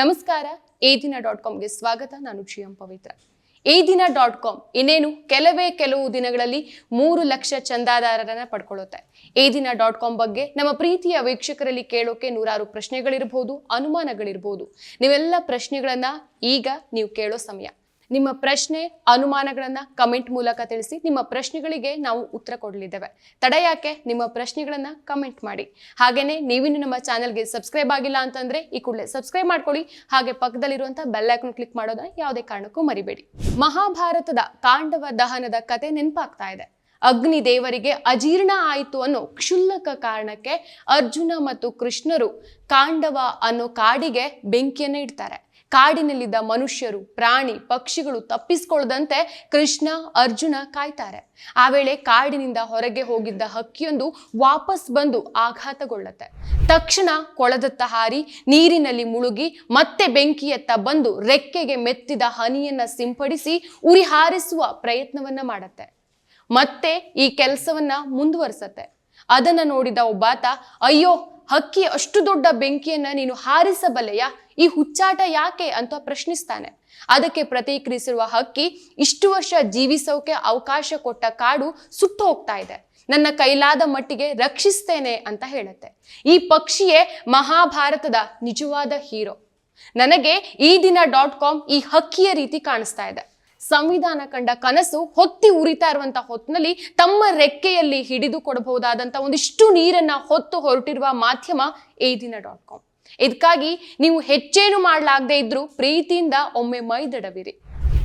ನಮಸ್ಕಾರ. ಈ ದಿನ ಡಾಟ್ ಕಾಮ್ಗೆ ಸ್ವಾಗತ. ನಾನು ಶ್ರೀಯಂ ಪವಿತ್ರ. ಈ ದಿನ ಡಾಟ್ ಕಾಮ್ ಇನ್ನೇನು ಕೆಲವೇ ಕೆಲವು ದಿನಗಳಲ್ಲಿ ಮೂರು ಲಕ್ಷ ಚಂದಾದಾರರನ್ನ ಪಡ್ಕೊಳ್ಳುತ್ತೆ. ಈ ದಿನ ಡಾಟ್ ಕಾಮ್ ಬಗ್ಗೆ ನಮ್ಮ ಪ್ರೀತಿಯ ವೀಕ್ಷಕರಲ್ಲಿ ಕೇಳೋಕೆ ನೂರಾರು ಪ್ರಶ್ನೆಗಳಿರ್ಬೋದು, ಅನುಮಾನಗಳಿರ್ಬೋದು. ನೀವೆಲ್ಲ ಪ್ರಶ್ನೆಗಳನ್ನ ಈಗ ನೀವು ಕೇಳೋ ಸಮಯ. ನಿಮ್ಮ ಪ್ರಶ್ನೆ, ಅನುಮಾನಗಳನ್ನು ಕಮೆಂಟ್ ಮೂಲಕ ತಿಳಿಸಿ. ನಿಮ್ಮ ಪ್ರಶ್ನೆಗಳಿಗೆ ನಾವು ಉತ್ತರ ಕೊಡಲಿದ್ದೇವೆ. ತಡ ಯಾಕೆ? ನಿಮ್ಮ ಪ್ರಶ್ನೆಗಳನ್ನು ಕಮೆಂಟ್ ಮಾಡಿ. ಹಾಗೆಯೇ ನೀವಿನ್ನು ನಮ್ಮ ಚಾನಲ್ಗೆ ಸಬ್ಸ್ಕ್ರೈಬ್ ಆಗಿಲ್ಲ ಅಂತಂದ್ರೆ ಈ ಕೂಡಲೇ ಸಬ್ಸ್ಕ್ರೈಬ್ ಮಾಡ್ಕೊಳ್ಳಿ. ಹಾಗೆ ಪಕ್ಕದಲ್ಲಿರುವಂಥ ಬೆಲ್ ಕ್ಲಿಕ್ ಮಾಡೋದನ್ನ ಯಾವುದೇ ಕಾರಣಕ್ಕೂ ಮರಿಬೇಡಿ. ಮಹಾಭಾರತದ ಕಾಂಡವ ದಹನದ ಕತೆ ನೆನಪಾಗ್ತಾ ಇದೆ. ಅಗ್ನಿ ದೇವರಿಗೆ ಅಜೀರ್ಣ ಆಯಿತು ಅನ್ನೋ ಕ್ಷುಲ್ಲಕ ಕಾರಣಕ್ಕೆ ಅರ್ಜುನ ಮತ್ತು ಕೃಷ್ಣರು ಕಾಂಡವ ಅನ್ನೋ ಕಾಡಿಗೆ ಬೆಂಕಿಯನ್ನು ಇಡ್ತಾರೆ. ಕಾಡಿನಲ್ಲಿದ್ದ ಮನುಷ್ಯರು, ಪ್ರಾಣಿ, ಪಕ್ಷಿಗಳು ತಪ್ಪಿಸಿಕೊಳ್ಳದಂತೆ ಕೃಷ್ಣ, ಅರ್ಜುನ ಕಾಯ್ತಾರೆ. ಆ ವೇಳೆ ಕಾಡಿನಿಂದ ಹೊರಗೆ ಹೋಗಿದ್ದ ಹಕ್ಕಿಯೊಂದು ವಾಪಸ್ ಬಂದು ಆಘಾತಗೊಳ್ಳುತ್ತೆ. ತಕ್ಷಣ ಕೊಳದತ್ತ ಹಾರಿ ನೀರಿನಲ್ಲಿ ಮುಳುಗಿ ಮತ್ತೆ ಬೆಂಕಿಯತ್ತ ಬಂದು ರೆಕ್ಕೆಗೆ ಮೆತ್ತಿದ ಹನಿಯನ್ನ ಸಿಂಪಡಿಸಿ ಉರಿ ಹಾರಿಸುವ ಪ್ರಯತ್ನವನ್ನ ಮಾಡತ್ತೆ. ಮತ್ತೆ ಈ ಕೆಲಸವನ್ನ ಮುಂದುವರಿಸತ್ತೆ. ಅದನ್ನ ನೋಡಿದ ಒಬ್ಬಾತ, ಅಯ್ಯೋ ಹಕ್ಕಿ ಅಷ್ಟು ದೊಡ್ಡ ಬೆಂಕಿಯನ್ನ ನೀನು ಹಾರಿಸಬಲ್ಲೆಯ? ಈ ಹುಚ್ಚಾಟ ಯಾಕೆ ಅಂತ ಪ್ರಶ್ನಿಸ್ತಾನೆ. ಅದಕ್ಕೆ ಪ್ರತಿಕ್ರಿಯಿಸಿರುವ ಹಕ್ಕಿ, ಇಷ್ಟು ವರ್ಷ ಜೀವಿಸೋಕೆ ಅವಕಾಶ ಕೊಟ್ಟ ಕಾಡು ಸುಟ್ಟು ಹೋಗ್ತಾ ಇದೆ. ನನ್ನ ಕೈಲಾದ ಮಟ್ಟಿಗೆ ರಕ್ಷಿಸ್ತೇನೆ ಅಂತ ಹೇಳುತ್ತೆ. ಈ ಪಕ್ಷಿಯೇ ಮಹಾಭಾರತದ ನಿಜವಾದ ಹೀರೋ. ನನಗೆ ಈ ದಿನ ಡಾಟ್ ಕಾಮ್ ಈ ಹಕ್ಕಿಯ ರೀತಿ ಕಾಣಿಸ್ತಾ ಇದೆ. ಸಂವಿಧಾನ ಕಂಡ ಕನಸು ಹೊತ್ತಿ ಉರಿತಾ ಇರುವಂತ ಹೊತ್ತಿನಲ್ಲಿ ತಮ್ಮ ರೆಕ್ಕೆಯಲ್ಲಿ ಹಿಡಿದು ಕೊಡಬಹುದಾದಂತ ಒಂದಿಷ್ಟು ನೀರನ್ನ ಹೊತ್ತು ಹೊರಟಿರುವ ಮಾಧ್ಯಮ ಏ ಡಾಟ್ ಕಾಮ್. ಇದಕ್ಕಾಗಿ ನೀವು ಹೆಚ್ಚೇನು ಮಾಡಲಾಗದೆ ಇದ್ರೂ ಪ್ರೀತಿಯಿಂದ ಒಮ್ಮೆ ಮೈದಡವಿರಿ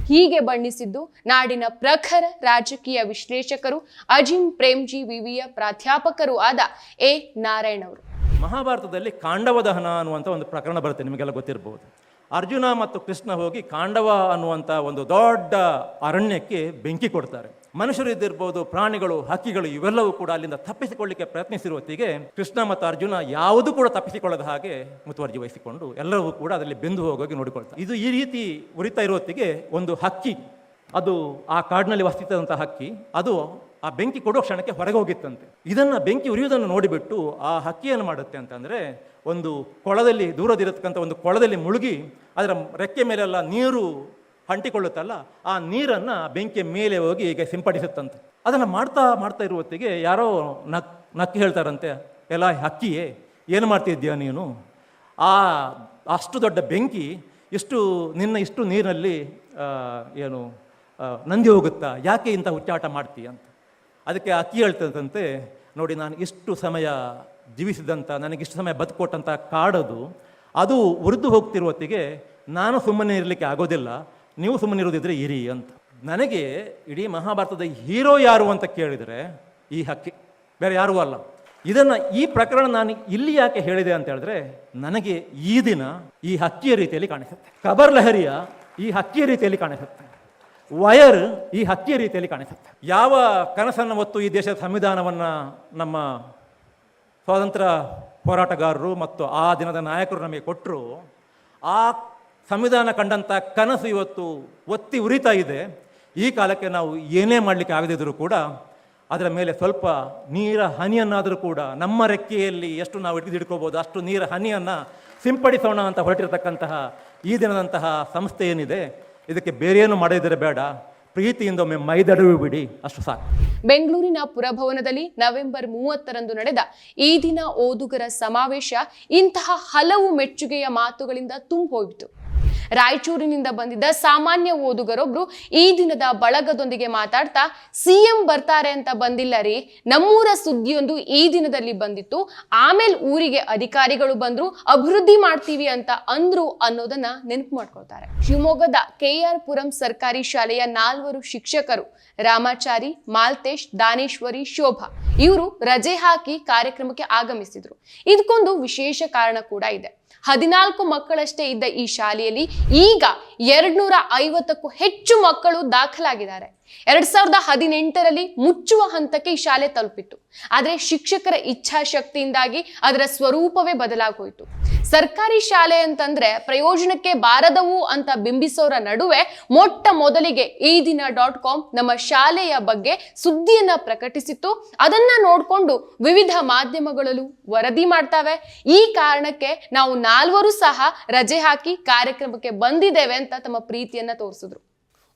ಹೀಗೆ ಬಣ್ಣಿಸಿದ್ದು ನಾಡಿನ ಪ್ರಖರ ರಾಜಕೀಯ ವಿಶ್ಲೇಷಕರು ಅಜಿಂ ಪ್ರೇಮ್ಜಿ ವಿವಿಯ ಪ್ರಾಧ್ಯಾಪಕರು ಆದ ಎ ನಾರಾಯಣ್ ಅವರು. ಮಹಾಭಾರತದಲ್ಲಿ ಕಾಂಡವ ದಹನ ಅನ್ನುವಂಥ ಒಂದು ಪ್ರಕರಣ ಬರುತ್ತೆ, ನಿಮಗೆಲ್ಲ ಗೊತ್ತಿರಬಹುದು ಅರ್ಜುನ ಮತ್ತು ಕೃಷ್ಣ ಹೋಗಿ ಕಾಂಡವ ಅನ್ನುವಂಥ ಒಂದು ದೊಡ್ಡ ಅರಣ್ಯಕ್ಕೆ ಬೆಂಕಿ ಕೊಡ್ತಾರೆ. ಮನುಷ್ಯರು ಇದ್ದಿರ್ಬೋದು, ಪ್ರಾಣಿಗಳು, ಹಕ್ಕಿಗಳು ಇವೆಲ್ಲವೂ ಕೂಡ ಅಲ್ಲಿಂದ ತಪ್ಪಿಸಿಕೊಳ್ಳಿಕ್ಕೆ ಪ್ರಯತ್ನಿಸಿರುವ ಹೊತ್ತಿಗೆ ಕೃಷ್ಣ ಮತ್ತು ಅರ್ಜುನ ಯಾವುದು ಕೂಡ ತಪ್ಪಿಸಿಕೊಳ್ಳದ ಹಾಗೆ ಮುತುವರ್ಜಿ ವಹಿಸಿಕೊಂಡು ಎಲ್ಲವೂ ಕೂಡ ಅದರಲ್ಲಿ ಬೆಂದು ಹೋಗೋಗಿ ನೋಡಿಕೊಳ್ತಾರೆ. ಇದು ಈ ರೀತಿ ಉರಿತಾ ಇರೋ ಹೊತ್ತಿಗೆ ಒಂದು ಹಕ್ಕಿ, ಅದು ಆ ಕಾಡಿನಲ್ಲಿ ವಸ್ತಿದ್ದಂಥ ಹಕ್ಕಿ, ಅದು ಆ ಬೆಂಕಿ ಕೊಡೋ ಕ್ಷಣಕ್ಕೆ ಹೊರಗೆ ಹೋಗಿತ್ತಂತೆ. ಇದನ್ನು ಬೆಂಕಿ ಉರಿಯುವುದನ್ನು ನೋಡಿಬಿಟ್ಟು ಆ ಹಕ್ಕಿ ಏನು ಮಾಡುತ್ತೆ ಅಂತಂದರೆ ಒಂದು ಕೊಳದಲ್ಲಿ, ದೂರದಿರತಕ್ಕಂಥ ಒಂದು ಕೊಳದಲ್ಲಿ ಮುಳುಗಿ ಅದರ ರೆಕ್ಕೆ ಮೇಲೆಲ್ಲ ನೀರು ಅಂಟಿಕೊಳ್ಳುತ್ತಲ್ಲ, ಆ ನೀರನ್ನು ಬೆಂಕಿಯ ಮೇಲೆ ಹೋಗಿ ಈಗ ಸಿಂಪಡಿಸುತ್ತಂತೆ. ಅದನ್ನು ಮಾಡ್ತಾ ಮಾಡ್ತಾ ಇರುವ ಹೊತ್ತಿಗೆ ಯಾರೋ ನಕ್ ನಕ್ಕಿ ಹೇಳ್ತಾರಂತೆ, ಎಲ್ಲ ಹಕ್ಕಿಯೇ, ಏನು ಮಾಡ್ತಿದ್ದೀಯ ನೀನು? ಆ, ಅಷ್ಟು ದೊಡ್ಡ ಬೆಂಕಿ ಇಷ್ಟು, ನಿನ್ನ ಇಷ್ಟು ನೀರಿನಲ್ಲಿ ಏನು ನಂದಿ ಹೋಗುತ್ತಾ? ಯಾಕೆ ಇಂಥ ಹುಚ್ಚಾಟ ಮಾಡ್ತೀಯ ಅಂತ. ಅದಕ್ಕೆ ಅಕ್ಕಿ ಹೇಳ್ತದಂತೆ, ನೋಡಿ, ನಾನು ಇಷ್ಟು ಸಮಯ ಜೀವಿಸಿದಂಥ, ನನಗಿಷ್ಟು ಸಮಯ ಬದುಕೊಟ್ಟಂಥ ಕಾಡದು, ಅದು ಉರಿದು ಹೋಗ್ತಿರುವ ಹೊತ್ತಿಗೆ ನಾನು ಸುಮ್ಮನೆ ಇರಲಿಕ್ಕೆ ಆಗೋದಿಲ್ಲ, ನೀವು ಸುಮ್ಮನೆ ಇರೋದಿದ್ರೆ ಇರಿ ಅಂತ. ನನಗೆ ಇಡೀ ಮಹಾಭಾರತದ ಹೀರೋ ಯಾರು ಅಂತ ಕೇಳಿದರೆ ಈ ಹಕ್ಕಿ, ಬೇರೆ ಯಾರೂ ಅಲ್ಲ. ಇದನ್ನು ಈ ಪ್ರಕರಣ ನಾನು ಇಲ್ಲಿ ಯಾಕೆ ಹೇಳಿದೆ ಅಂತ ಹೇಳಿದ್ರೆ, ನನಗೆ ಈ ದಿನ ಈ ಹಕ್ಕಿಯ ರೀತಿಯಲ್ಲಿ ಕಾಣಿಸುತ್ತೆ. ಕಬರ್ ಲಹರಿಯ ಈ ಹಕ್ಕಿಯ ರೀತಿಯಲ್ಲಿ ಕಾಣಿಸುತ್ತೆ. ವಯರ್ ಈ ಹಕ್ಕಿಯ ರೀತಿಯಲ್ಲಿ ಕಾಣಿಸುತ್ತೆ. ಯಾವ ಕನಸನ್ನು ಹೊತ್ತು ಈ ದೇಶದ ಸಂವಿಧಾನವನ್ನು ನಮ್ಮ ಸ್ವಾತಂತ್ರ್ಯ ಹೋರಾಟಗಾರರು ಮತ್ತು ಆ ದಿನದ ನಾಯಕರು ನಮಗೆ ಕೊಟ್ಟರು, ಆ ಸಂವಿಧಾನ ಕಂಡಂಥ ಕನಸು ಇವತ್ತು ಒತ್ತಿ ಉರಿತಾ ಇದೆ. ಈ ಕಾಲಕ್ಕೆ ನಾವು ಏನೇ ಮಾಡಲಿಕ್ಕೆ ಆಗದಿದ್ದರೂ ಕೂಡ ಅದರ ಮೇಲೆ ಸ್ವಲ್ಪ ನೀರ ಹನಿಯನ್ನಾದರೂ ಕೂಡ ನಮ್ಮ ರೆಕ್ಕೆಯಲ್ಲಿ ಎಷ್ಟು ನಾವು ಹಿಡಿದಿಡ್ಕೋಬೋದು ಅಷ್ಟು ನೀರ ಹನಿಯನ್ನು ಸಿಂಪಡಿಸೋಣ ಅಂತ ಹೊರಟಿರತಕ್ಕಂತಹ ಈ ದಿನದಂತಹ ಸಂಸ್ಥೆ ಏನಿದೆ, ಇದಕ್ಕೆ ಬೇರೆ ಏನು ಮಾಡದಿದ್ದರೆ ಬೇಡ. ಪ್ರೀತಿಯಿಂದ ಒಮ್ಮೆ ಮೈದಡವಿ ಬಿಡಿ, ಅಷ್ಟು ಸಾಕು. ಬೆಂಗಳೂರಿನ ಪುರಭವನದಲ್ಲಿ ನವೆಂಬರ್ ಮೂವತ್ತರಂದು ನಡೆದ ಈ ದಿನ ಓದುಗರ ಸಮಾವೇಶ ಇಂತಹ ಹಲವು ಮೆಚ್ಚುಗೆಯ ಮಾತುಗಳಿಂದ ತುಂಬೋಯಿತು. ರಾಯಚೂರಿನಿಂದ ಬಂದಿದ್ದ ಸಾಮಾನ್ಯ ಓದುಗರೊಬ್ರು ಈ ದಿನದ ಬಳಗದೊಂದಿಗೆ ಮಾತಾಡ್ತಾ, ಸಿಎಂ ಬರ್ತಾರೆ ಅಂತ ಬಂದಿಲ್ಲ ರೀ. ನಮ್ಮೂರ ಸುದ್ದಿಯೊಂದು ಈ ದಿನದಲ್ಲಿ ಬಂದಿತ್ತು. ಆಮೇಲೆ ಊರಿಗೆ ಅಧಿಕಾರಿಗಳು ಬಂದ್ರು, ಅಭಿವೃದ್ಧಿ ಮಾಡ್ತೀವಿ ಅಂತ ಅಂದ್ರು ಅನ್ನೋದನ್ನ ನೆನಪು ಮಾಡ್ಕೊಳ್ತಾರೆ. ಶಿವಮೊಗ್ಗದ ಕೆಆರ್ ಪುರಂ ಸರ್ಕಾರಿ ಶಾಲೆಯ ನಾಲ್ವರು ಶಿಕ್ಷಕರು, ರಾಮಾಚಾರಿ, ಮಾಲ್ತೇಶ್, ದಾನೇಶ್ವರಿ, ಶೋಭಾ, ಇವರು ರಜೆ ಹಾಕಿ ಕಾರ್ಯಕ್ರಮಕ್ಕೆ ಆಗಮಿಸಿದ್ರು. ಇದಕ್ಕೊಂದು ವಿಶೇಷ ಕಾರಣ ಕೂಡ ಇದೆ. ಹದಿನಾಲ್ಕು ಮಕ್ಕಳಷ್ಟೇ ಇದ್ದ ಈ ಶಾಲೆಯಲ್ಲಿ ಈಗ ಎರಡ್ನೂರ ಐವತ್ತಕ್ಕೂ ಹೆಚ್ಚು ಮಕ್ಕಳು ದಾಖಲಾಗಿದ್ದಾರೆ. ಎರಡ್ ಸಾವಿರದ ಹದಿನೆಂಟರಲ್ಲಿ ಮುಚ್ಚುವ ಹಂತಕ್ಕೆ ಈ ಶಾಲೆ ತಲುಪಿತ್ತು. ಆದರೆ ಶಿಕ್ಷಕರ ಇಚ್ಛಾಶಕ್ತಿಯಿಂದಾಗಿ ಅದರ ಸ್ವರೂಪವೇ ಬದಲಾಗೋಯ್ತು. ಸರ್ಕಾರಿ ಶಾಲೆ ಅಂತಂದ್ರೆ ಪ್ರಯೋಜನಕ್ಕೆ ಬಾರದವು ಅಂತ ಬಿಂಬಿಸೋರ ನಡುವೆ ಮೊಟ್ಟ ಮೊದಲಿಗೆ ಈ ದಿನ ಡಾಟ್ ಕಾಮ್ ನಮ್ಮ ಶಾಲೆಯ ಬಗ್ಗೆ ಸುದ್ದಿಯನ್ನ ಪ್ರಕಟಿಸಿತ್ತು. ಅದನ್ನ ನೋಡಿಕೊಂಡು ವಿವಿಧ ಮಾಧ್ಯಮಗಳಲ್ಲೂ ವರದಿ ಮಾಡ್ತಾವೆ. ಈ ಕಾರಣಕ್ಕೆ ನಾವು ನಾಲ್ವರು ಸಹ ರಜೆ ಹಾಕಿ ಕಾರ್ಯಕ್ರಮಕ್ಕೆ ಬಂದಿದ್ದೇವೆ ಅಂತ ತಮ್ಮ ಪ್ರೀತಿಯನ್ನ ತೋರಿಸಿದ್ರು.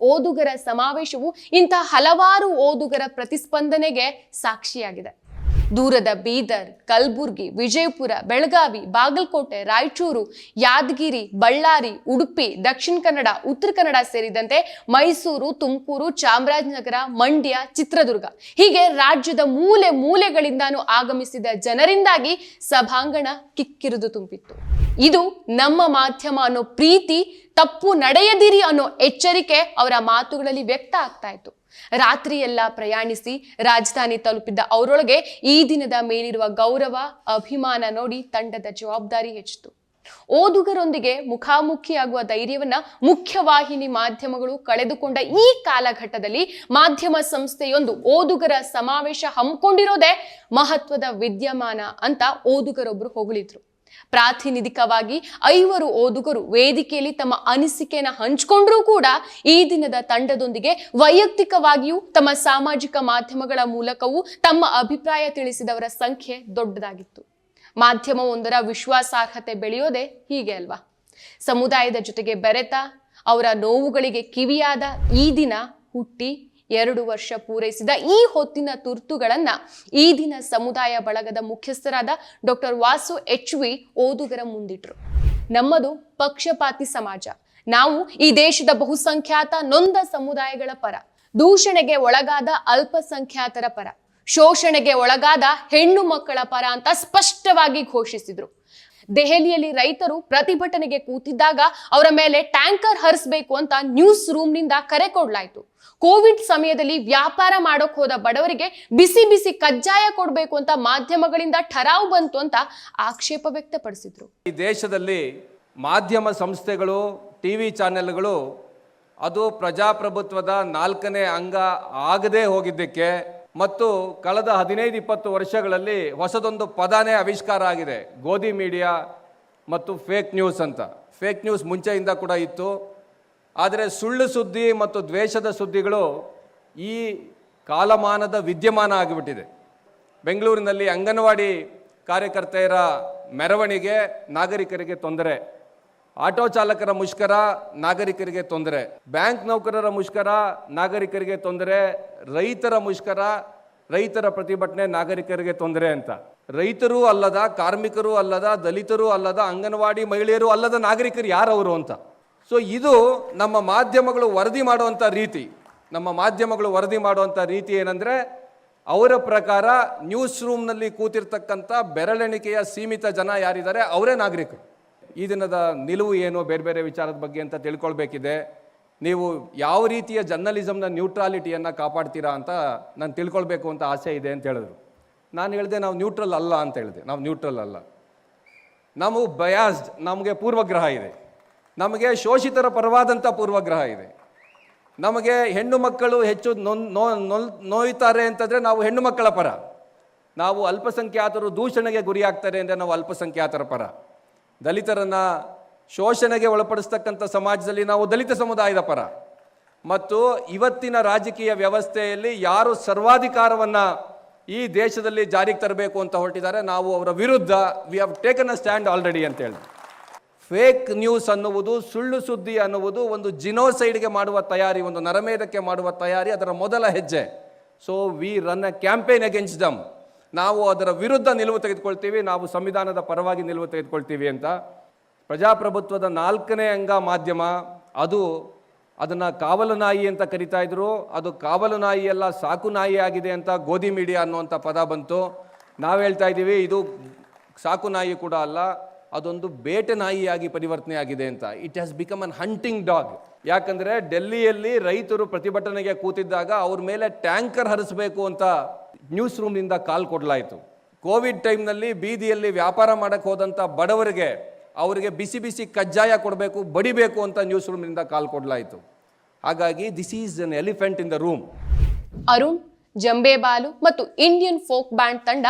ಓದುಗರ ಸಮಾವೇಶವು ಇಂತಹ ಹಲವಾರು ಓದುಗರ ಪ್ರತಿಸ್ಪಂದನೆಗೆ ಸಾಕ್ಷಿಯಾಗಿದೆ. ದೂರದ ಬೀದರ್, ಕಲಬುರ್ಗಿ, ವಿಜಯಪುರ, ಬೆಳಗಾವಿ, ಬಾಗಲಕೋಟೆ, ರಾಯಚೂರು, ಯಾದಗಿರಿ, ಬಳ್ಳಾರಿ, ಉಡುಪಿ, ದಕ್ಷಿಣ ಕನ್ನಡ, ಉತ್ತರ ಕನ್ನಡ ಸೇರಿದಂತೆ ಮೈಸೂರು, ತುಮಕೂರು, ಚಾಮರಾಜನಗರ, ಮಂಡ್ಯ, ಚಿತ್ರದುರ್ಗ. ಹೀಗೆ ರಾಜ್ಯದ ಮೂಲೆ ಮೂಲೆಗಳಿಂದಾನು ಆಗಮಿಸಿದ ಜನರಿಂದಾಗಿ ಸಭಾಂಗಣ ಕಿಕ್ಕಿರಿದು ತುಂಬಿತ್ತು. ಇದು ನಮ್ಮ ಮಾಧ್ಯಮ ಅನ್ನೋ ಪ್ರೀತಿ ತಪ್ಪು ನಡೆಯದಿರಿ ಅನ್ನೋ ಎಚ್ಚರಿಕೆ ಅವರ ಮಾತುಗಳಲ್ಲಿ ವ್ಯಕ್ತ ಆಗ್ತಾ ಇತ್ತು. ರಾತ್ರಿಯೆಲ್ಲ ಪ್ರಯಾಣಿಸಿ ರಾಜಧಾನಿ ತಲುಪಿದ್ದ ಅವರೊಳಗೆ ಈ ದಿನದ ಮೇಲಿರುವ ಗೌರವ, ಅಭಿಮಾನ ನೋಡಿ ತಂಡದ ಜವಾಬ್ದಾರಿ ಹೆಚ್ಚಿತು. ಓದುಗರೊಂದಿಗೆ ಮುಖಾಮುಖಿಯಾಗುವ ಧೈರ್ಯವನ್ನ ಮುಖ್ಯವಾಹಿನಿ ಮಾಧ್ಯಮಗಳು ಕಳೆದುಕೊಂಡ ಈ ಕಾಲಘಟ್ಟದಲ್ಲಿ ಮಾಧ್ಯಮ ಸಂಸ್ಥೆಯೊಂದು ಓದುಗರ ಸಮಾವೇಶ ಹಮ್ಮಿಕೊಂಡಿರೋದೇ ಮಹತ್ವದ ವಿದ್ಯಮಾನ ಅಂತ ಓದುಗರೊಬ್ರು ಹೊಗಳಿದ್ರು. ಪ್ರಾತಿನಿಧಿಕವಾಗಿ ಐವರು ಓದುಗರು ವೇದಿಕೆಯಲ್ಲಿ ತಮ್ಮ ಅನಿಸಿಕೆಯನ್ನು ಹಂಚಿಕೊಂಡರೂ ಕೂಡ ಈ ದಿನದ ತಂಡದೊಂದಿಗೆ ವೈಯಕ್ತಿಕವಾಗಿಯೂ ತಮ್ಮ ಸಾಮಾಜಿಕ ಮಾಧ್ಯಮಗಳ ಮೂಲಕವೂ ತಮ್ಮ ಅಭಿಪ್ರಾಯ ತಿಳಿಸಿದವರ ಸಂಖ್ಯೆ ದೊಡ್ಡದಾಗಿತ್ತು. ಮಾಧ್ಯಮವೊಂದರ ವಿಶ್ವಾಸಾರ್ಹತೆ ಬೆಳೆಯೋದೆ ಹೀಗೆ ಅಲ್ವಾ? ಸಮುದಾಯದ ಜೊತೆಗೆ ಬೆರೆತ ಅವರ ನೋವುಗಳಿಗೆ ಕಿವಿಯಾದ ಈ ದಿನ ಹುಟ್ಟಿ ಎರಡು ವರ್ಷ ಪೂರೈಸಿದ ಈ ಹೊತ್ತಿನ ತುರ್ತುಗಳನ್ನ ಈ ದಿನ ಸಮುದಾಯ ಬಳಗದ ಮುಖ್ಯಸ್ಥರಾದ ಡಾಕ್ಟರ್ ವಾಸು ಎಚ್ ವಿ ಓದುಗರ ಮುಂದಿಟ್ರು. ನಮ್ಮದು ಪಕ್ಷಪಾತಿ ಸಮಾಜ. ನಾವು ಈ ದೇಶದ ಬಹುಸಂಖ್ಯಾತ ನೊಂದ ಸಮುದಾಯಗಳ ಪರ, ದೂಷಣೆಗೆ ಒಳಗಾದ ಅಲ್ಪಸಂಖ್ಯಾತರ ಪರ, ಶೋಷಣೆಗೆ ಒಳಗಾದ ಹೆಣ್ಣು ಮಕ್ಕಳ ಪರ ಅಂತ ಸ್ಪಷ್ಟವಾಗಿ ಘೋಷಿಸಿದ್ರು. ದೆಹಲಿಯಲ್ಲಿ ರೈತರು ಪ್ರತಿಭಟನೆಗೆ ಕೂತಿದ್ದಾಗ ಅವರ ಮೇಲೆ ಟ್ಯಾಂಕರ್ ಹರಿಸಬೇಕು ಅಂತ ನ್ಯೂಸ್ ರೂಮ್ನಿಂದ ಕರೆ ಕೊಡ್ಲಾಯ್ತು. ಕೋವಿಡ್ ಸಮಯದಲ್ಲಿ ವ್ಯಾಪಾರ ಮಾಡೋಕ್ ಹೋದ ಬಡವರಿಗೆ ಬಿಸಿ ಬಿಸಿ ಕಜ್ಜಾಯ ಕೊಡಬೇಕು ಅಂತ ಮಾಧ್ಯಮಗಳಿಂದ ಠರಾವು ಬಂತು ಅಂತ ಆಕ್ಷೇಪ ವ್ಯಕ್ತಪಡಿಸಿದ್ರು. ಈ ದೇಶದಲ್ಲಿ ಮಾಧ್ಯಮ ಸಂಸ್ಥೆಗಳು ಟಿ ವಿ ಚಾನೆಲ್ಗಳು ಅದು ಪ್ರಜಾಪ್ರಭುತ್ವದ ನಾಲ್ಕನೇ ಅಂಗ ಆಗದೇ ಹೋಗಿದ್ದಕ್ಕೆ ಮತ್ತು ಕಳೆದ ಹದಿನೈದು, ಇಪ್ಪತ್ತು ವರ್ಷಗಳಲ್ಲಿ ಹೊಸದೊಂದು ಪದನೇ ಆವಿಷ್ಕಾರ ಆಗಿದೆ. ಗೋಧಿ ಮೀಡಿಯಾ ಮತ್ತು ಫೇಕ್ ನ್ಯೂಸ್ ಅಂತ. ಫೇಕ್ ನ್ಯೂಸ್ ಮುಂಚೆಯಿಂದ ಕೂಡ ಇತ್ತು. ಆದರೆ ಸುಳ್ಳು ಸುದ್ದಿ ಮತ್ತು ದ್ವೇಷದ ಸುದ್ದಿಗಳು ಈ ಕಾಲಮಾನದ ವಿದ್ಯಮಾನ ಆಗಿಬಿಟ್ಟಿದೆ. ಬೆಂಗಳೂರಿನಲ್ಲಿ ಅಂಗನವಾಡಿ ಕಾರ್ಯಕರ್ತೆಯರ ಮೆರವಣಿಗೆ ನಾಗರಿಕರಿಗೆ ತೊಂದರೆ. ಆಟೋ ಚಾಲಕರ ಮುಷ್ಕರ ನಾಗರಿಕರಿಗೆ ತೊಂದರೆ. ಬ್ಯಾಂಕ್ ನೌಕರರ ಮುಷ್ಕರ ನಾಗರಿಕರಿಗೆ ತೊಂದರೆ. ರೈತರ ಮುಷ್ಕರ ರೈತರ ಪ್ರತಿಭಟನೆ ನಾಗರಿಕರಿಗೆ ತೊಂದರೆ ಅಂತ. ರೈತರು ಅಲ್ಲದ, ಕಾರ್ಮಿಕರು ಅಲ್ಲದ, ದಲಿತರು ಅಲ್ಲದ, ಅಂಗನವಾಡಿ ಮಹಿಳೆಯರು ಅಲ್ಲದ ನಾಗರಿಕರು ಯಾರವರು ಅಂತ. ಸೊ ಇದು ನಮ್ಮ ಮಾಧ್ಯಮಗಳು ವರದಿ ಮಾಡುವಂಥ ರೀತಿ. ನಮ್ಮ ಮಾಧ್ಯಮಗಳು ವರದಿ ಮಾಡುವಂಥ ರೀತಿ ಏನಂದರೆ, ಅವರ ಪ್ರಕಾರ ನ್ಯೂಸ್ ರೂಮ್ನಲ್ಲಿ ಕೂತಿರ್ತಕ್ಕಂಥ ಬೆರಳೆಣಿಕೆಯ ಸೀಮಿತ ಜನ ಯಾರಿದ್ದಾರೆ, ಅವರೇ ನಾಗರಿಕರು. ಈ ದಿನದ ನಿಲುವು ಏನು, ಬೇರೆ ಬೇರೆ ವಿಚಾರದ ಬಗ್ಗೆ ಅಂತ ತಿಳ್ಕೊಳ್ಬೇಕಿದೆ. ನೀವು ಯಾವ ರೀತಿಯ ಜರ್ನಲಿಸಮ್ನ ನ್ಯೂಟ್ರಾಲಿಟಿಯನ್ನು ಕಾಪಾಡ್ತೀರಾ ಅಂತ ನಾನು ತಿಳ್ಕೊಳ್ಬೇಕು ಅಂತ ಆಸೆ ಇದೆ ಅಂತ ಹೇಳಿದ್ರು. ನಾನು ಹೇಳಿದೆ ನಾವು ನ್ಯೂಟ್ರಲ್ ಅಲ್ಲ ಅಂತ ಹೇಳಿದೆ. ನಾವು ನ್ಯೂಟ್ರಲ್ ಅಲ್ಲ. ನಾವು ಬಯಾಸ್ಡ್ ನಮಗೆ ಪೂರ್ವಗ್ರಹ ಇದೆ. ನಮಗೆ ಶೋಷಿತರ ಪರವಾದಂಥ ಪೂರ್ವಗ್ರಹ ಇದೆ. ನಮಗೆ ಹೆಣ್ಣು ಮಕ್ಕಳು ಹೆಚ್ಚು ನೋ ನೋಯ್ತಾರೆ ಅಂತಂದರೆ ನಾವು ಹೆಣ್ಣು ಮಕ್ಕಳ ಪರ. ನಾವು ಅಲ್ಪಸಂಖ್ಯಾತರು ದೂಷಣೆಗೆ ಗುರಿಯಾಗ್ತಾರೆ ಅಂದರೆ ನಾವು ಅಲ್ಪಸಂಖ್ಯಾತರ ಪರ. ದಲಿತರನ್ನು ಶೋಷಣೆಗೆ ಒಳಪಡಿಸ್ತಕ್ಕಂಥ ಸಮಾಜದಲ್ಲಿ ನಾವು ದಲಿತ ಸಮುದಾಯದ ಪರ. ಮತ್ತು ಇವತ್ತಿನ ರಾಜಕೀಯ ವ್ಯವಸ್ಥೆಯಲ್ಲಿ ಯಾರು ಸರ್ವಾಧಿಕಾರವನ್ನು ಈ ದೇಶದಲ್ಲಿ ಜಾರಿಗೆ ತರಬೇಕು ಅಂತ ಹೊರಟಿದ್ದಾರೆ, ನಾವು ಅವರ ವಿರುದ್ಧ we have taken a stand already ಅಂತ ಹೇಳಿ ಫೇಕ್ ನ್ಯೂಸ್ ಅನ್ನುವುದು, ಸುಳ್ಳು ಸುದ್ದಿ ಅನ್ನುವುದು ಒಂದು ಜಿನೋಸೈಡ್ಗೆ ಮಾಡುವ ತಯಾರಿ, ಒಂದು ನರಮೇಧಕ್ಕೆ ಮಾಡುವ ತಯಾರಿ ಅದರ ಮೊದಲ ಹೆಜ್ಜೆ. So we run a campaign against them ನಾವು ಅದರ ವಿರುದ್ಧ ನಿಲುವು ತೆಗೆದುಕೊಳ್ತೀವಿ, ನಾವು ಸಂವಿಧಾನದ ಪರವಾಗಿ ನಿಲುವು ತೆಗೆದುಕೊಳ್ತೀವಿ ಅಂತ. ಪ್ರಜಾಪ್ರಭುತ್ವದ ನಾಲ್ಕನೇ ಅಂಗ ಮಾಧ್ಯಮ, ಅದು ಅದನ್ನು ಕಾವಲು ನಾಯಿ ಅಂತ ಕರಿತಾ ಇದ್ರು. ಅದು ಕಾವಲು ನಾಯಿ ಎಲ್ಲ ಸಾಕು ನಾಯಿ ಆಗಿದೆ ಅಂತ ಗೋಧಿ ಮೀಡಿಯಾ ಅನ್ನುವಂಥ ಪದ ಬಂತು. ನಾವು ಹೇಳ್ತಾ ಇದ್ದೀವಿ, ಇದು ಸಾಕು ನಾಯಿ ಕೂಡ ಅಲ್ಲ ಅದೊಂದು ಬೇಟೆ ನಾಯಿಯಾಗಿ ಪರಿವರ್ತನೆ ಆಗಿದೆ ಅಂತ. It has become an hunting dog ಯಾಕಂದರೆ ಡೆಲ್ಲಿಯಲ್ಲಿ ರೈತರು ಪ್ರತಿಭಟನೆಗೆ ಕೂತಿದ್ದಾಗ ಅವ್ರ ಮೇಲೆ ಟ್ಯಾಂಕರ್ ಹರಿಸಬೇಕು ಅಂತ ನ್ಯೂಸ್ ರೂಮ್ನಿಂದ ಕಾಲ್ ಕೊಡಲಾಯಿತು. ಕೋವಿಡ್ ಟೈಮ್ನಲ್ಲಿ ಬೀದಿಯಲ್ಲಿ ವ್ಯಾಪಾರ ಮಾಡಕ್ಕೆ ಹೋದಂಥ ಬಡವರಿಗೆ ಅವರಿಗೆ ಬಿಸಿ ಬಿಸಿ ಕಜ್ಜಾಯ ಕೊಡಬೇಕು, ಬಡಿಬೇಕು ಅಂತ ನ್ಯೂಸ್ ರೂಮ್ನಿಂದ ಕಾಲ್ ಕೊಡಲಾಯಿತು. ಹಾಗಾಗಿ this is an elephant in the room Arun Jambebalu ಮತ್ತು ಇಂಡಿಯನ್ ಫೋಕ್ ಬ್ಯಾಂಡ್ ತಂಡ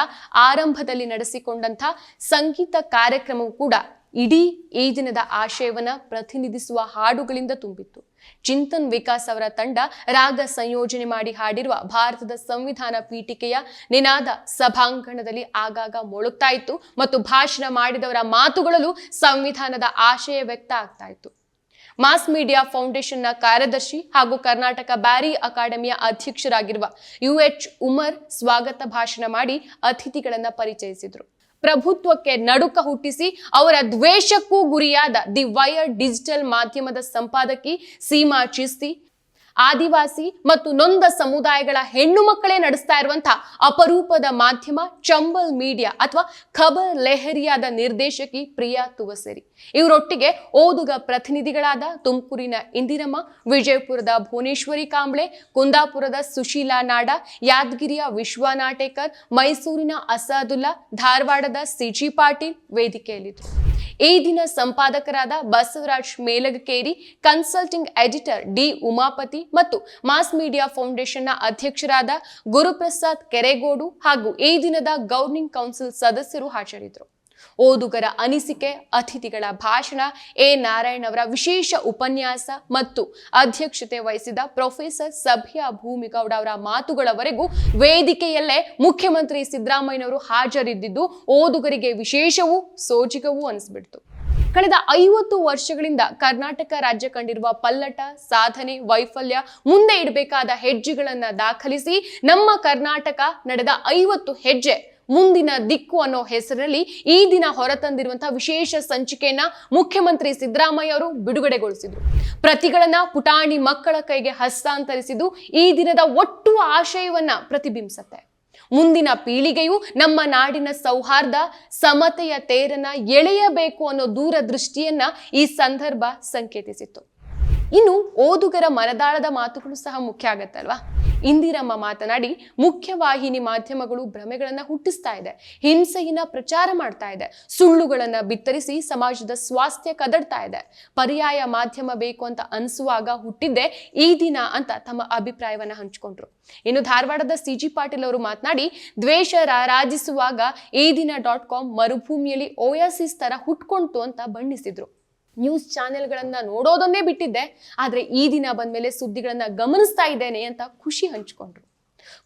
ಆರಂಭದಲ್ಲಿ ನಡೆಸಿಕೊಂಡಂಥ ಸಂಗೀತ ಕಾರ್ಯಕ್ರಮವು ಕೂಡ ಇಡೀ ಈ ದಿನದ ಆಶಯವನ್ನು ಪ್ರತಿನಿಧಿಸುವ ಹಾಡುಗಳಿಂದ ತುಂಬಿತ್ತು. ಚಿಂತನ್ ವಿಕಾಸ್ ಅವರ ತಂಡ ರಾಗ ಸಂಯೋಜನೆ ಮಾಡಿ ಹಾಡಿರುವ ಭಾರತದ ಸಂವಿಧಾನ ಪೀಠಿಕೆಯ ನಿನಾದ ಸಭಾಂಗಣದಲ್ಲಿ ಆಗಾಗ ಮೊಳುಗ್ತಾ ಇತ್ತು ಮತ್ತು ಭಾಷಣ ಮಾಡಿದವರ ಮಾತುಗಳಲ್ಲೂ ಸಂವಿಧಾನದ ಆಶಯ ವ್ಯಕ್ತ ಆಗ್ತಾ ಇತ್ತು. ಮಾಸ್ ಮೀಡಿಯಾ ಫೌಂಡೇಶನ್ನ ಕಾರ್ಯದರ್ಶಿ ಹಾಗೂ ಕರ್ನಾಟಕ ಬ್ಯಾರಿ ಅಕಾಡೆಮಿಯ ಅಧ್ಯಕ್ಷರಾಗಿರುವ ಯು ಎಚ್ ಉಮರ್ ಸ್ವಾಗತ ಭಾಷಣ ಮಾಡಿ ಅತಿಥಿಗಳನ್ನ ಪರಿಚಯಿಸಿದ್ರು. ಪ್ರಭುತ್ವಕ್ಕೆ ನಡುಕ ಹುಟ್ಟಿಸಿ ಅವರ ದ್ವೇಷಕ್ಕೂ ಗುರಿಯಾದ ದಿ ವಯರ್ ಡಿಜಿಟಲ್ ಮಾಧ್ಯಮದ ಸಂಪಾದಕಿ ಸೀಮಾ ಚಿಸ್ತಿ ಆದಿವಾಸಿ ಮತ್ತು ನೊಂದ ಸಮುದಾಯಗಳ ಹೆಣ್ಣು ಮಕ್ಕಳೇ ನಡೆಸ್ತಾ ಇರುವಂತಹ ಅಪರೂಪದ ಮಾಧ್ಯಮ ಚಂಬಲ್ ಮೀಡಿಯಾ ಅಥವಾ ಖಬರ್ ಲೆಹರಿಯಾದ ನಿರ್ದೇಶಕಿ ಪ್ರಿಯಾ ತುವಸರಿ. ಇವರೊಟ್ಟಿಗೆ ಓದುಗ ಪ್ರತಿನಿಧಿಗಳಾದ ತುಮಕೂರಿನ ಇಂದಿರಮ್ಮ, ವಿಜಯಪುರದ ಭುವನೇಶ್ವರಿ ಕಾಂಬ್ಳೆ, ಕುಂದಾಪುರದ ಸುಶೀಲಾ ನಾಡ, ಯಾದಗಿರಿಯ ವಿಶ್ವನಾಟೇಕರ್ ಮೈಸೂರಿನ ಅಸಾದುಲ್ಲಾ, ಧಾರವಾಡದ ಸಿಜಿ ಪಾಟೀಲ್ ವೇದಿಕೆಯಲ್ಲಿದ್ದರು. Ee Dina ಸಂಪಾದಕರಾದ Basavaraj Melagakeri consulting editor D Umapathi ಮತ್ತು ಮಾಸ್ ಮೀಡಿಯಾ ಫೌಂಡೇಶನ್ನ ಅಧ್ಯಕ್ಷರಾದ ಗುರುಪ್ರಸಾದ್ ಕೆರೆಗೋಡು ಹಾಗೂ ಈ ದಿನದ ಗವರ್ನಿಂಗ್ ಕೌನ್ಸಿಲ್ ಸದಸ್ಯರು ಹಾಜರಿದ್ದರು. ಓದುಗರ ಅನಿಸಿಕೆ, ಅತಿಥಿಗಳ ಭಾಷಣ, ಎ. ನಾರಾಯಣ್ ಅವರ ವಿಶೇಷ ಉಪನ್ಯಾಸ ಮತ್ತು ಅಧ್ಯಕ್ಷತೆ ವಹಿಸಿದ ಪ್ರೊಫೆಸರ್ ಸಭ್ಯ ಭೂಮಿಗೌಡ ಅವರ ಮಾತುಗಳವರೆಗೂ ವೇದಿಕೆಯಲ್ಲೇ ಮುಖ್ಯಮಂತ್ರಿ ಸಿದ್ದರಾಮಯ್ಯನವರು ಹಾಜರಿದ್ದಿದ್ದು, ಓದುಗರಿಗೆ ವಿಶೇಷವೂ ಸೋಜಿಗವೂ ಅನಿಸ್ಬಿಡ್ತು. ಕಳೆದ ಐವತ್ತು ವರ್ಷಗಳಿಂದ ಕರ್ನಾಟಕ ರಾಜ್ಯ ಕಂಡಿರುವ ಪಲ್ಲಟ, ಸಾಧನೆ, ವೈಫಲ್ಯ ಮುಂದೆ ಇಡಬೇಕಾದ ಹೆಜ್ಜೆಗಳನ್ನು ದಾಖಲಿಸಿ ನಮ್ಮ ಕರ್ನಾಟಕ ನಡೆದ ಐವತ್ತು ಹೆಜ್ಜೆ ಮುಂದಿನ ದಿಕ್ಕು ಅನ್ನೋ ಹೆಸರಲ್ಲಿ ಈ ದಿನ ಹೊರತಂದಿರುವಂತಹ ವಿಶೇಷ ಸಂಚಿಕೆಯನ್ನ ಮುಖ್ಯಮಂತ್ರಿ ಸಿದ್ದರಾಮಯ್ಯ ಅವರು ಬಿಡುಗಡೆಗೊಳಿಸಿದ್ರು. ಪ್ರತಿಗಳನ್ನ ಪುಟಾಣಿ ಮಕ್ಕಳ ಕೈಗೆ ಹಸ್ತಾಂತರಿಸಿದ್ದು ಈ ದಿನದ ಒಟ್ಟು ಆಶಯವನ್ನ ಪ್ರತಿಬಿಂಬಿಸುತ್ತೆ. ಮುಂದಿನ ಪೀಳಿಗೆಯು ನಮ್ಮ ನಾಡಿನ ಸೌಹಾರ್ದ, ಸಮತೆಯ ತೇರನ್ನ ಎಳೆಯಬೇಕು ಅನ್ನೋ ದೂರದೃಷ್ಟಿಯನ್ನ ಈ ಸಂದರ್ಭ ಸಂಕೇತಿಸಿತ್ತು. ಇನ್ನು ಓದುಗರ ಮನದಾಳದ ಮಾತುಗಳು ಸಹ ಮುಖ್ಯ ಆಗತ್ತಲ್ವಾ? ಇಂದಿರಮ್ಮ ಮಾತನಾಡಿ, ಮುಖ್ಯವಾಹಿನಿ ಮಾಧ್ಯಮಗಳು ಭ್ರಮೆಗಳನ್ನ ಹುಟ್ಟಿಸ್ತಾ ಇದೆ, ಹಿಂಸೆಯನ್ನ ಪ್ರಚಾರ ಮಾಡ್ತಾ ಇದೆ, ಸುಳ್ಳುಗಳನ್ನ ಬಿತ್ತರಿಸಿ ಸಮಾಜದ ಸ್ವಾಸ್ಥ್ಯ ಕದಡ್ತಾ ಇದೆ. ಪರ್ಯಾಯ ಮಾಧ್ಯಮ ಬೇಕು ಅಂತ ಅನ್ಸುವಾಗ ಹುಟ್ಟಿದ್ದೆ ಈ ದಿನ ಅಂತ ತಮ್ಮ ಅಭಿಪ್ರಾಯವನ್ನ ಹಂಚಿಕೊಂಡ್ರು. ಇನ್ನು ಧಾರವಾಡದ ಸಿ ಜಿ ಪಾಟೀಲ್ ಅವರು ಮಾತನಾಡಿ, ದ್ವೇಷ ರಾರಾಜಿಸುವಾಗ ಈ ದಿನ ಡಾಟ್ ಕಾಮ್ ಮರುಭೂಮಿಯಲ್ಲಿ ಓಯಾಸಿಸ್ ತರ ಹುಟ್ಕೊಂತು ಅಂತ ಬಣ್ಣಿಸಿದ್ರು. ನ್ಯೂಸ್ ಚಾನೆಲ್ಗಳನ್ನ ನೋಡೋದನ್ನೇ ಬಿಟ್ಟಿದ್ದೆ. ಆದರೆ ಈ ದಿನ ಬಂದ್ಮೇಲೆ ಸುದ್ದಿಗಳನ್ನ ಗಮನಿಸ್ತಾ ಇದ್ದೇನೆ ಅಂತ ಖುಷಿ ಹಂಚಿಕೊಂಡ್ರು.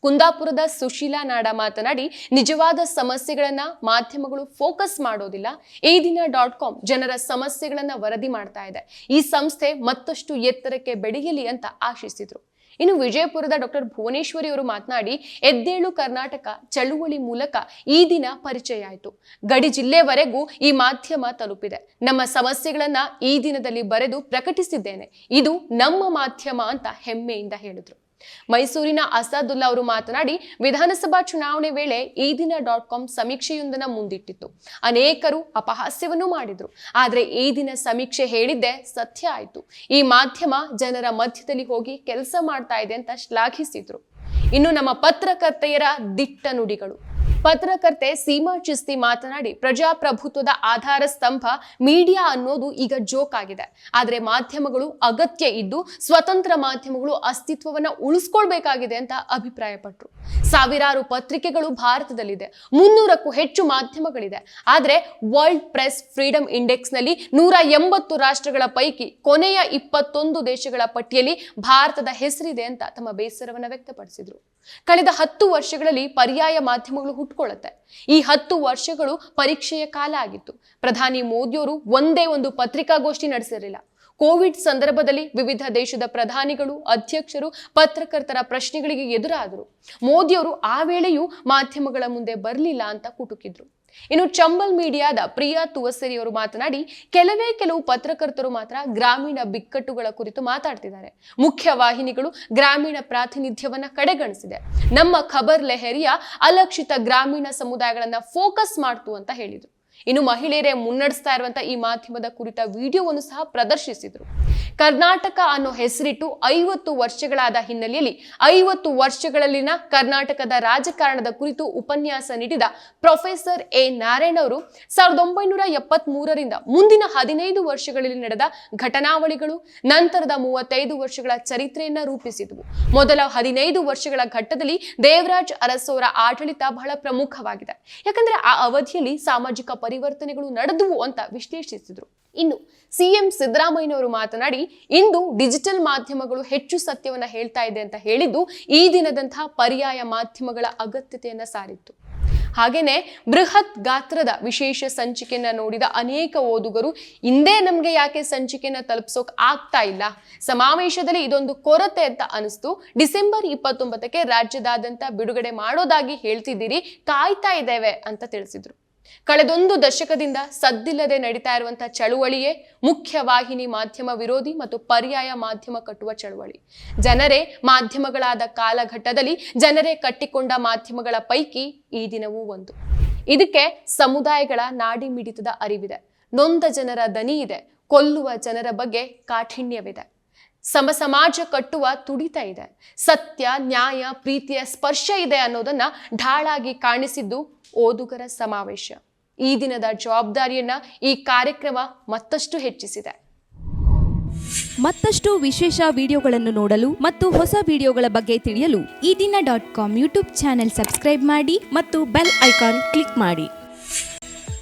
ಕುಂದಾಪುರದ ಸುಶೀಲಾ ನಾಡ ಮಾತನಾಡಿ, ನಿಜವಾದ ಸಮಸ್ಯೆಗಳನ್ನ ಮಾಧ್ಯಮಗಳು ಫೋಕಸ್ ಮಾಡೋದಿಲ್ಲ. ಈ ದಿನ ಡಾಟ್ ಕಾಮ್ ಜನರ ಸಮಸ್ಯೆಗಳನ್ನ ವರದಿ ಮಾಡ್ತಾ ಇದೆ. ಈ ಸಂಸ್ಥೆ ಮತ್ತಷ್ಟು ಎತ್ತರಕ್ಕೆ ಬೆಳೆಯಲಿ ಅಂತ ಆಶಿಸಿದ್ರು. ಇನ್ನು ವಿಜಯಪುರದ ಡಾಕ್ಟರ್ ಭುವನೇಶ್ವರಿ ಅವರು ಮಾತನಾಡಿ, ಎದ್ದೇಳು ಕರ್ನಾಟಕ ಚಳುವಳಿ ಮೂಲಕ ಈ ದಿನ ಪರಿಚಯ ಆಯಿತು ಗಡಿ ಜಿಲ್ಲೆವರೆಗೂ ಈ ಮಾಧ್ಯಮ ತಲುಪಿದೆ. ನಮ್ಮ ಸಮಸ್ಯೆಗಳನ್ನ ಈ ದಿನದಲ್ಲಿ ಬರೆದು ಪ್ರಕಟಿಸಿದ್ದೇನೆ. ಇದು ನಮ್ಮ ಮಾಧ್ಯಮ ಅಂತ ಹೆಮ್ಮೆಯಿಂದ ಹೇಳಿದ್ರು. ಮೈಸೂರಿನ ಅಸಾದುಲ್ಲಾ ಅವರು ಮಾತನಾಡಿ, ವಿಧಾನಸಭಾ ಚುನಾವಣೆ ವೇಳೆ ಈ ದಿನ ಡಾಟ್ ಕಾಮ್ ಸಮೀಕ್ಷೆಯೊಂದನ್ನು ಮುಂದಿಟ್ಟಿತ್ತು. ಅನೇಕರು ಅಪಹಾಸ್ಯವನ್ನು ಮಾಡಿದ್ರು. ಆದರೆ ಈ ದಿನ ಸಮೀಕ್ಷೆ ಹೇಳಿದ್ದೆ ಸತ್ಯ ಆಯಿತು. ಈ ಮಾಧ್ಯಮ ಜನರ ಮಧ್ಯದಲ್ಲಿ ಹೋಗಿ ಕೆಲಸ ಮಾಡ್ತಾ ಇದೆ ಅಂತ ಶ್ಲಾಘಿಸಿದ್ರು. ಇನ್ನು ನಮ್ಮ ಪತ್ರಕರ್ತೆಯರ ದಿಟ್ಟ ನುಡಿಗಳು. ಪತ್ರಕರ್ತೆ ಸೀಮಾ ಚಿಸ್ತಿ ಮಾತನಾಡಿ, ಪ್ರಜಾಪ್ರಭುತ್ವದ ಆಧಾರ ಸ್ತಂಭ ಮೀಡಿಯಾ ಅನ್ನೋದು ಈಗ ಜೋಕ್ ಆಗಿದೆ. ಆದರೆ ಮಾಧ್ಯಮಗಳು ಅಗತ್ಯ ಇದ್ದು, ಸ್ವತಂತ್ರ ಮಾಧ್ಯಮಗಳು ಅಸ್ತಿತ್ವವನ್ನ ಉಳಿಸ್ಕೊಳ್ಬೇಕಾಗಿದೆ ಅಂತ ಅಭಿಪ್ರಾಯಪಟ್ಟರು ಸಾವಿರಾರು ಪತ್ರಿಕೆಗಳು ಭಾರತದಲ್ಲಿದೆ. ಮುನ್ನೂರಕ್ಕೂ ಹೆಚ್ಚು ಮಾಧ್ಯಮಗಳಿದೆ. ಆದರೆ ವರ್ಲ್ಡ್ ಪ್ರೆಸ್ ಫ್ರೀಡಮ್ ಇಂಡೆಕ್ಸ್ನಲ್ಲಿ ನೂರ ಎಂಬತ್ತು ರಾಷ್ಟ್ರಗಳ ಪೈಕಿ ಕೊನೆಯ ಇಪ್ಪತ್ತೊಂದು ದೇಶಗಳ ಪಟ್ಟಿಯಲ್ಲಿ ಭಾರತದ ಹೆಸರಿದೆ ಅಂತ ತಮ್ಮ ಬೇಸರವನ್ನು ವ್ಯಕ್ತಪಡಿಸಿದ್ರು. ಕಳೆದ ಹತ್ತು ವರ್ಷಗಳಲ್ಲಿ ಪರ್ಯಾಯ ಮಾಧ್ಯಮಗಳು ಹುಟ್ಕೊಳ್ಳುತ್ತೆ. ಈ ಹತ್ತು ವರ್ಷಗಳು ಪರೀಕ್ಷೆಯ ಕಾಲ ಆಗಿತ್ತು. ಪ್ರಧಾನಿ ಮೋದಿಯವರು ಒಂದೇ ಒಂದು ಪತ್ರಿಕಾಗೋಷ್ಠಿ ನಡೆಸಿರಲಿಲ್ಲ. ಕೋವಿಡ್ ಸಂದರ್ಭದಲ್ಲಿ ವಿವಿಧ ದೇಶದ ಪ್ರಧಾನಿಗಳು, ಅಧ್ಯಕ್ಷರು, ಪತ್ರಕರ್ತರ ಪ್ರಶ್ನೆಗಳಿಗೆ ಎದುರಾದರು. ಮೋದಿಯವರು ಆ ವೇಳೆಯೂ ಮಾಧ್ಯಮಗಳ ಮುಂದೆ ಬರಲಿಲ್ಲ ಅಂತ ಕುಟುಕಿದ್ರು. ಇನ್ನು ಚಂಬಲ್ ಮೀಡಿಯಾದ ಪ್ರಿಯಾ ತುವಸರಿ ಅವರು ಮಾತನಾಡಿ, ಕೆಲವೇ ಕೆಲವು ಪತ್ರಕರ್ತರು ಮಾತ್ರ ಗ್ರಾಮೀಣ ಬಿಕ್ಕಟ್ಟುಗಳ ಕುರಿತು ಮಾತಾಡ್ತಿದ್ದಾರೆ. ಮುಖ್ಯ ವಾಹಿನಿಗಳು ಗ್ರಾಮೀಣ ಪ್ರಾತಿನಿಧ್ಯವನ್ನ ಕಡೆಗಣಿಸಿದೆ. ನಮ್ಮ ಖಬರ್ ಲೆಹರಿಯ ಅಲಕ್ಷಿತ ಗ್ರಾಮೀಣ ಸಮುದಾಯಗಳನ್ನ ಫೋಕಸ್ ಮಾಡ್ತು ಅಂತ ಹೇಳಿದ್ರು. ಇನ್ನು ಮಹಿಳೆಯರೇ ಮುನ್ನಡೆಸ್ತಾ ಇರುವಂತಹ ಈ ಮಾಧ್ಯಮದ ಕುರಿತ ವಿಡಿಯೋವನ್ನು ಸಹ ಪ್ರದರ್ಶಿಸಿದ್ರು. ಕರ್ನಾಟಕ ಅನ್ನೋ ಹೆಸರಿಟ್ಟು ಐವತ್ತು ವರ್ಷಗಳಾದ ಹಿನ್ನೆಲೆಯಲ್ಲಿ ಐವತ್ತು ವರ್ಷಗಳಲ್ಲಿನ ಕರ್ನಾಟಕದ ರಾಜಕಾರಣದ ಕುರಿತು ಉಪನ್ಯಾಸ ನೀಡಿದ ಪ್ರೊಫೆಸರ್ ಎ ನಾರಾಯಣ ಅವರು, ಸಾವಿರದ ಒಂಬೈನೂರ ಎಪ್ಪತ್ತ್ ಮೂರರಿಂದ ಮುಂದಿನ ಹದಿನೈದು ವರ್ಷಗಳಲ್ಲಿ ನಡೆದ ಘಟನಾವಳಿಗಳು, ನಂತರದ ಮೂವತ್ತೈದು ವರ್ಷಗಳ ಚರಿತ್ರೆಯನ್ನ ರೂಪಿಸಿದವು. ಮೊದಲ ಹದಿನೈದು ವರ್ಷಗಳ ಘಟ್ಟದಲ್ಲಿ ದೇವರಾಜ್ ಅರಸೋರ ಆಡಳಿತ ಬಹಳ ಪ್ರಮುಖವಾಗಿದೆ. ಯಾಕಂದ್ರೆ ಆ ಅವಧಿಯಲ್ಲಿ ಸಾಮಾಜಿಕ ಪರಿವರ್ತನೆಗಳು ನಡೆದುವು ಅಂತ ವಿಶ್ಲೇಷಿಸಿದರು. ಇನ್ನು ಸಿಎಂ ಸಿದ್ದರಾಮಯ್ಯನವರು ಮಾತನಾಡಿ, ಇಂದು ಡಿಜಿಟಲ್ ಮಾಧ್ಯಮಗಳು ಹೆಚ್ಚು ಸತ್ಯವನ್ನ ಹೇಳ್ತಾ ಇದೆ ಅಂತ ಹೇಳಿದ್ದು, ಈ ದಿನದಂತಹ ಪರ್ಯಾಯ ಮಾಧ್ಯಮಗಳ ಅಗತ್ಯತೆಯನ್ನು ಸಾರಿತ್ತು. ಹಾಗೇನೆ ಬೃಹತ್ ಗಾತ್ರದ ವಿಶೇಷ ಸಂಚಿಕೆಯನ್ನ ನೋಡಿದ ಅನೇಕ ಓದುಗರು ಇಂದೇ ನಮ್ಗೆ ಯಾಕೆ ಸಂಚಿಕೆಯನ್ನ ತಲುಪಿಸೋಕ್ ಆಗ್ತಾ ಇಲ್ಲ? ಸಮಾವೇಶದಲ್ಲಿ ಇದೊಂದು ಕೊರತೆ ಅಂತ ಅನಿಸ್ತು. ಡಿಸೆಂಬರ್ ಇಪ್ಪತ್ತೊಂಬತ್ತಕ್ಕೆ ರಾಜ್ಯದಾದ್ಯಂತ ಬಿಡುಗಡೆ ಮಾಡೋದಾಗಿ ಹೇಳ್ತಿದ್ದೀರಿ, ಕಾಯ್ತಾ ಇದ್ದೇವೆ ಅಂತ ತಿಳಿಸಿದ್ರು. ಕಳೆದೊಂದು ದಶಕದಿಂದ ಸದ್ದಿಲ್ಲದೆ ನಡೀತಾ ಇರುವಂತಹ ಚಳುವಳಿಯೇ ಮುಖ್ಯವಾಹಿನಿ ಮಾಧ್ಯಮ ವಿರೋಧಿ ಮತ್ತು ಪರ್ಯಾಯ ಮಾಧ್ಯಮ ಕಟ್ಟುವ ಚಳುವಳಿ. ಜನರೇ ಮಾಧ್ಯಮಗಳಾದ ಕಾಲಘಟ್ಟದಲ್ಲಿ ಜನರೇ ಕಟ್ಟಿಕೊಂಡ ಮಾಧ್ಯಮಗಳ ಪೈಕಿ ಈ ದಿನವೂ ಒಂದು. ಇದಕ್ಕೆ ಸಮುದಾಯಗಳ ನಾಡಿ ಮಿಡಿತದ ಅರಿವಿದೆ. ನೊಂದ ಜನರ ದನಿ ಇದೆ, ಕೊಲ್ಲುವ ಜನರ ಬಗ್ಗೆ ಕಾಠಿಣ್ಯವಿದೆ. ಸಮ ಸಮಾಜ ಕಟ್ಟುವ ತುಡಿತ ಇದೆ. ಸತ್ಯ, ನ್ಯಾಯ, ಪ್ರೀತಿಯ ಸ್ಪರ್ಶ ಇದೆ ಅನ್ನೋದನ್ನ ಢಾಳಾಗಿ ಕಾಣಿಸಿದ್ದು ಓದುಗರ ಸಮಾವೇಶ. ಈ ದಿನದ ಜವಾಬ್ದಾರಿಯನ್ನ ಈ ಕಾರ್ಯಕ್ರಮ ಮತ್ತಷ್ಟು ಹೆಚ್ಚಿಸಿದೆ. ಮತ್ತಷ್ಟು ವಿಶೇಷ ವಿಡಿಯೋಗಳನ್ನು ನೋಡಲು ಮತ್ತು ಹೊಸ ವಿಡಿಯೋಗಳ ಬಗ್ಗೆ ತಿಳಿಯಲು Ee Dina dot com YouTube channel subscribe ಮಾಡಿ ಮತ್ತು ಬೆಲ್ ಐಕಾನ್ ಕ್ಲಿಕ್ ಮಾಡಿ.